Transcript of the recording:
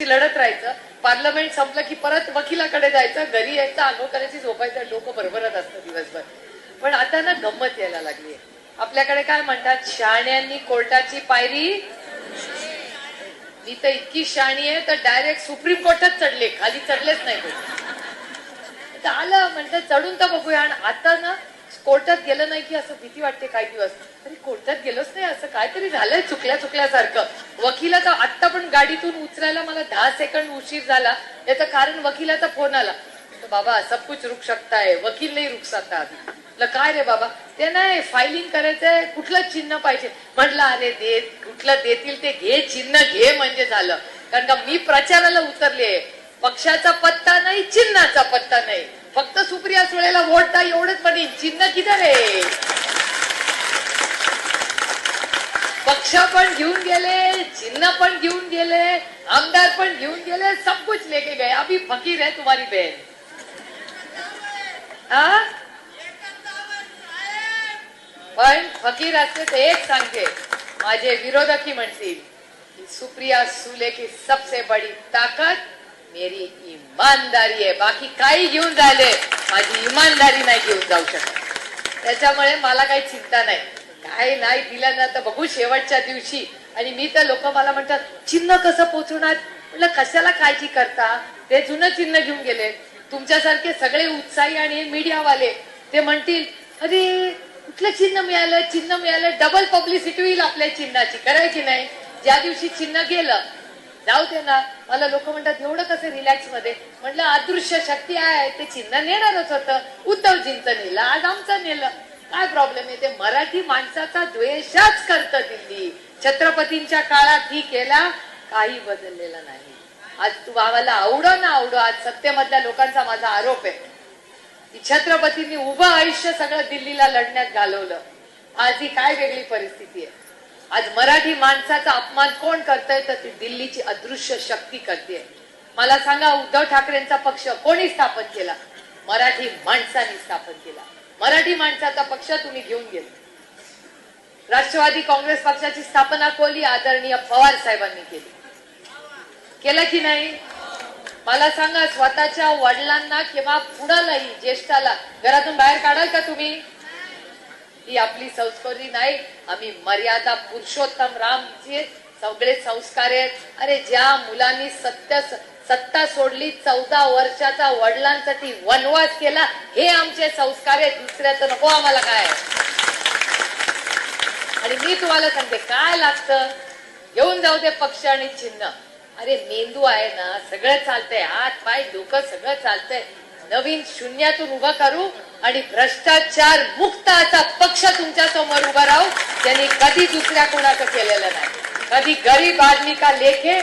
लढत राहायचं. पार्लमेंट संपलं की परत वकिलाकडे जायचं घरी यायचं आंघोळ करायची झोपायचं लोक भरभरत असतं दिवसभर. पण आता ना गंमत यायला लागली आपल्याकडे काय म्हणतात शहाण्यांनी कोर्टाची पायरी मी तर इतकी शाणी आहे तर डायरेक्ट सुप्रीम कोर्टात चढले खाली चढलेच नाही तर आलं म्हणतात चढून तर बघूया. आणि आता ना कोर्टात गेलं नाही की असं भीती वाटते काही दिवस? अरे कोर्टात गेलोच नाही असं. काहीतरी झालंय चुकल्या चुकल्यासारखं. वकिलाचा आत्ता पण गाडीतून उचलायला मला दहा सेकंड उशीर झाला. याचं कारण वकिलाचा फोन आला. बाबा सब कुछ रुक सकता है. वकील नाही रुक सकता काय रे बाबा? ते नाही फायलिंग करायचंय. कुठलं चिन्ह पाहिजे? म्हटलं अरे दे कुठलं देतील ते घे चिन्ह घे म्हणजे झालं. कारण का मी प्रचाराला उतरले पक्षाचा पत्ता नाही चिन्हाचा पत्ता नाही. फक्त सुप्रिया सुळेला वोट द्या एवढंच म्हणेन चिन्ह किधर आहे? पक्ष पण घेऊन गेले चिन्ह पण घेऊन गेले आमदार पण घेऊन गेले सब कुछ लेके गए. अभी फकीर है तुम्हारी बहन. हा पण फकीर असते ते एक सांगते. माझे विरोधकी म्हणतील सुप्रिया सुले की सबसे बडी ताकत मेरी ईमानदारी आहे बाकी काही घेऊन झाले माझी इमानदारी नाही घेऊन जाऊ शकत. त्याच्यामुळे मला काही चिंता नाही. काय नाही दिलं ना तर बघू शेवटच्या दिवशी. आणि मी तर लोक मला म्हणतात चिन्ह कसं पोचवणार? म्हटलं कशाला काळजी करता? ते जुनं चिन्ह घेऊन गेले. तुमच्यासारखे सगळे उत्साही आणि मीडियावाले. ते म्हणतील अरे कुठलं चिन्ह मिळालं? चिन्ह मिळालं? डबल पब्लिसिटी होईल आपल्या चिन्हाची. करायची नाही. ज्या दिवशी चिन्ह गेलं जाऊ दे ना. मला लोक म्हणतात एवढं कसं रिलॅक्समध्ये? म्हटलं अदृश्य शक्ती आहे ते चिन्ह नेणारच होतं. उद्धवजींचं नेलं आज आमचं नेलं. काय प्रॉब्लेम आहे ते? मराठी माणसाचा द्वेषच करतं दिल्ली. छत्रपतींच्या काळात ही केला काही बदललेलं नाही. आज तू भावाला आवडो ना आवडो आज सत्तेमधल्या लोकांचा माझा आरोप आहे. छत्रपतींनी उभं आयुष्य सगळं दिल्लीला लढण्यात घालवलं. आज ही काय वेगळी परिस्थिती आहे? आज मराठी माणसाचा अपमान कोण करतंय? तर ती दिल्लीची अदृश्य शक्ती करते. मला सांगा उद्धव ठाकरेंचा पक्ष कोणी स्थापन केला? मराठी माणसाने स्थापन केला. मराठी माणसाचा पक्ष तुम्ही घेऊन गेले. राष्ट्रवादी काँग्रेस पक्षाची स्थापना कोली आदरणीय पवार साहेबांनी केली. केलं की नाही? मला सांगा स्वतःच्या वडिलांना किंवा कुणालाही ज्येष्ठाला घरातून बाहेर काढाल का तुम्ही? ही आपली संस्कृती नाही. आम्ही मर्यादा पुरुषोत्तम रामचे सगळे संस्कार आहेत. अरे ज्या मुलांनी सत्य सत्ता सोडली चौदा वर्षाचा वडिलांसाठी वनवास केला हे आमचे संस्कार आहेत. दुसऱ्याचं नको आम्हाला काय. आणि मी तुम्हाला सांगते काय लागतं? घेऊन जाऊ दे पक्ष आणि चिन्ह. अरे मेंदू आहे ना सगळं चालतंय. हात पाय डोकं सगळं चालतंय. नवीन शून्यातून उभं करू आणि भ्रष्टाचार मुक्त असा पक्ष तुमच्यासमोर उभा राहू ज्यांनी कधी दुसऱ्या कोणाचं केलेलं नाही. कधी गरीब आदमी का लेखे